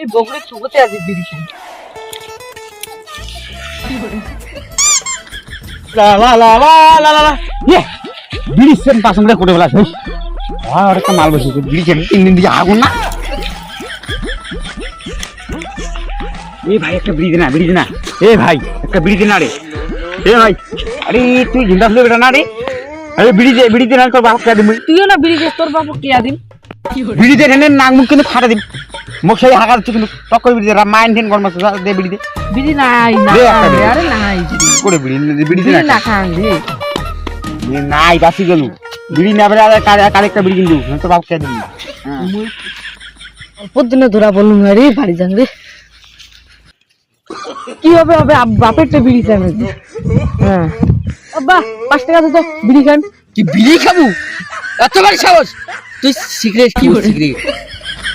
এই বগুড়ের চুকোতে আছে বিড়ি খাই। লা লা লা লা লা লা লা। ইয়ে বিড়ি সেন পাশন করে কোটে বেলা শেষ আর একটা মাল বসে বিড়ি সেন তিন দিন দিয়ে আগুন না। এ ভাই একটা বিড়ি দে না বিড়ি দে না। এ ভাই একটা বিড়ি দে না রে। এ ভাই আরে তুই জিন্দা বেটা না রে? আরে বিড়ি দে বিড়ি দে না তোর বাপ কে দিবি? তুইও না বিড়ি তোর বাবা কে দিন বিড়ি দে রেনে নাক মুখ কিন্তু ফাটা দিবি মুখ সেই হাগা দিচ্ছে কিন্তু টক করে মাইন ঠেন গরম আছে দে বিড়ি নাই না। আরে নাই বিড়ি। করে বিড়ি না খান রে। নাই বাসি গেল বিড়ি না বেড়ে আর না তো বাপ কে দিবি। অল্প দিনে ধরা রে বাড়ি যান রে। কি হবে হবে বাপের তো বিড়ি চাই হ্যাঁ। পাঁচ টাকা তো বিড়ি খান। কি বিড়ি খাব? এত বড় সাহস! তুই সিগারেট কি সিগারেট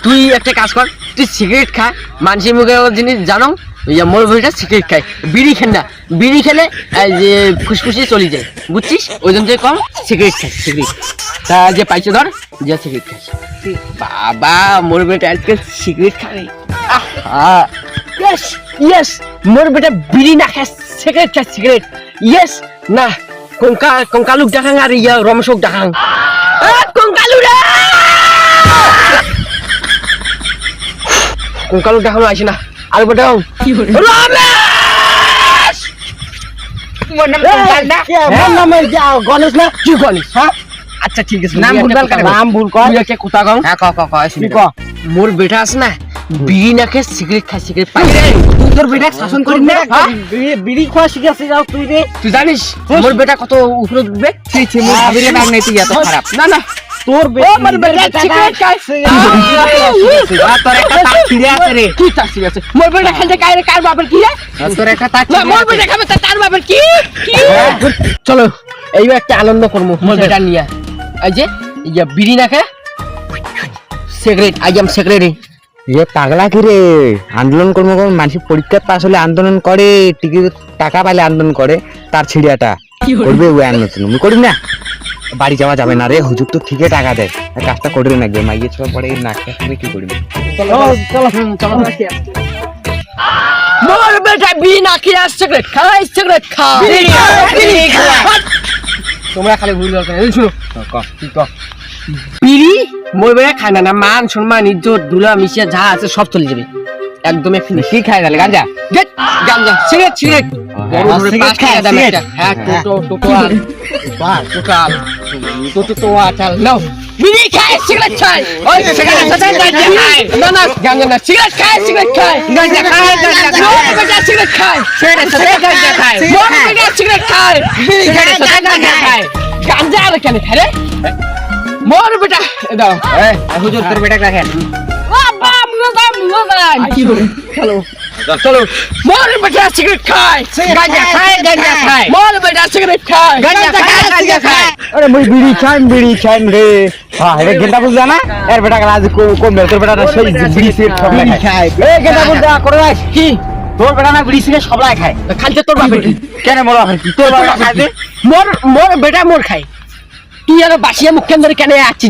তুই একটা কাজ কর তুই সিগারেট খা মানুষের মুখে জিনিস জানো ইয়া মোর ভরিটা সিগারেট খায়। বিড়ি খেন না বিড়ি খেলে এই যে ফুসফুসি চলে যায় বুঝছিস? ওই জন্য কম সিগারেট খাই সিগারেট তা যে পাইছে ধর যে সিগারেট খাস বাবা মোর বেটা আজকে সিগারেট খাবে আহা ইয়েস ইয়েস মোর বেটা বিড়ি না খায় সিগারেট খায় সিগারেট ইয়েস না কঙ্কা কঙ্কালুক ডাকাং আর ইয়া রমেশক ডাকাং কঙ্কালু রে কঙ্কালুক ডাকানো আসে না। আর বেটা রমেশ! মোর নাম কঙ্কাল না মোর নাম গণেশ না? কি গণেশ হ্যাঁ? আচ্ছা ঠিক আছে নাম কেন? কথা নাম ভুল কর। তুই একটা কথা কও হ্যাঁ ক ক ক তুই ক মোর বেটা আছে না বিড়ি না খেয়ে সিগারেট খায় সিগারেট পাই তুই তোর বেটা শাসন করি না? হ্যাঁ? বিড়ি খাওয়া শিখেছিস যাও তুই রে? তুই জানিস মোর বেটা কত উপরে উঠবে? তুই ছি মোর ভাবিরে নাম নেই তুই এত খারাপ। না না। তোর চলো এইবার একটা আনন্দ করব বেটা। নিয়ে। এই যে ইয়া বিড়ি না খায় সিগারেট আই এম এ পাগলা কি রে? আন্দোলন কর্ম কর্ম মানুষ পরীক্ষার পাস হলে আন্দোলন করে টিকিট টাকা পাইলে আন্দোলন করে তার ছিড়িয়াটা। করবে ওই আন্দোলন আমি করি না। বাড়ি যাওয়া যাবে না রে। হুজুর তো ঠিকই টাকা দেয়। কাজটা করে নাকবে মাইয়ে ছোড়া পরে এই নাকটা তুমি কি করবে? মোর বেটা বিড়ি না খেয়ে আর সিগারেট তোমরা খালি ভুল এই শুনো। কি ক। বিড়ি মোর বেটা খায় না না মান সম্মান ইজ্জত ধুলা মিশিয়া যা আছে সব চলে যাবে। একদমই ফিনিশ কি খায় তাহলে গাঞ্জা গেট গাঞ্জা সিগারেট সিগারেট। বড় হ্যাঁ, ধরে পাঁচ খায়, দাম সিগারেট। একটা। হ্যাঁ টোটো টোটো আল টোটো আল টোটো তো আচাল নাও বিড়ি খায় সিগারেট খায় ওই সিগারেট সাথে গাঞ্জা খায় না না গাঞ্জা না সিগারেট খায় সিগারেট খায় গাঞ্জা খায় গাঞ্জা খায় মোর বেটা সিগারেট খায় সিগারেট সাথে গাঞ্জা খায় মোর বেটা সিগারেট খায় সিগারেট সাথে গাঞ্জা খায় গাঞ্জা আর কেন খায় রে মোর বেটা এ দাও এই হুজুর তোর বেটা রাখেন আব্বা মুলো দাও মুলো দাও চলো চলো মোর বেটা সিগারেট খায় গাঞ্জা খায় গাঞ্জা খায় মোর বেটা সিগারেট খায় গাঞ্জা খায় গাঞ্জা খায় আরে মুই বিড়ি খাইম বিড়ি খাইম রে। হ্যাঁ রে গেন্দা বুঝ জানা এর বেটা আজ কোন তোর বেটা সেই বিড়ি সিগারেট খায়। এ গেন্দা বুঝ যা করে রাখ। কি? তোর বেটা না বিড়ি সিগারেট সব খায়। খাইতে তোর বাপের কেন মোর বাপের কি? তোর বাবা খায় দে মোর মোর বেটা মোর খায়। তুই আর বাসিয়া মুখ কেন ধরে কেন আছিস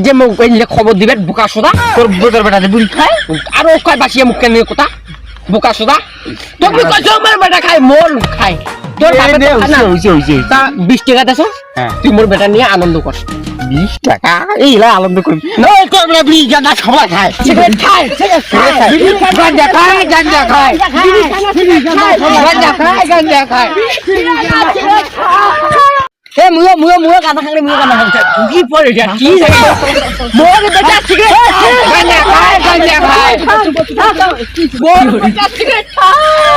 যে খবর দিবে বোকা সোদা? তোর বেটা যে খায়? আর কয় বাসিয়া মুখ কেন কথা? বোকা সোদা? তুমি কইছো আমার বেটা খায় মোর খায়। তোর বাপের তো খায় না? হইছে হইছে তা বিশ টাকা দেছো? হ্যাঁ। তুই মোর বেটা নিয়ে আনন্দ কর। বিশ টাকা? এইলা আনন্দ করবি না তোর বেটা বিড়ি গাঁজা সবাই খায়। সিগারেট খায় সিগারেট খায়। গাঁজা খায়। গাঁজা খায় গাঁজা খায় গাঁজা খায়। এ মুয়ো মুয়ো মুয়ো কাঁদা খাংরে মুয়ো কাঁদা খাংরে কি পড়ে যা কি মোর বেটা খায় গাঁজা খায় গাঁজা খায় মোর বেটা খায়